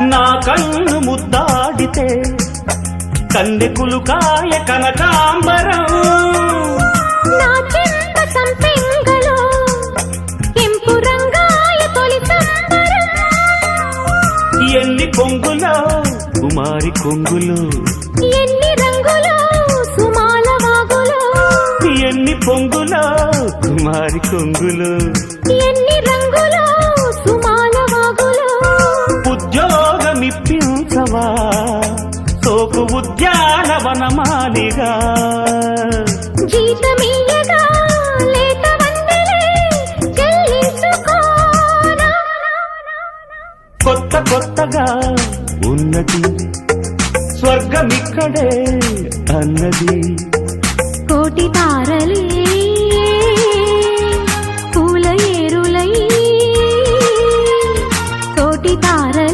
నా కన్ను ముద్దాడితే కన్నెకులు కాయ కనకాంబరం. నా చెంప సంపెంగలో కెంపు రంగాయ తొలి సంబరం. ఎన్ని కొంగులో కుమారి కొంగులు. ఎన్ని రంగులో సుమాల వాగులో. ఎన్ని పొంగులో కుమారి కొంగులు. ఎన్ని రంగులో ఉద్యోగమిప్పించవా సోకు ఉద్యానవనమాలిగా. కొత్త కొత్తగా ఉన్నది స్వర్గమిక్కడే అన్నది. కోటి తారలే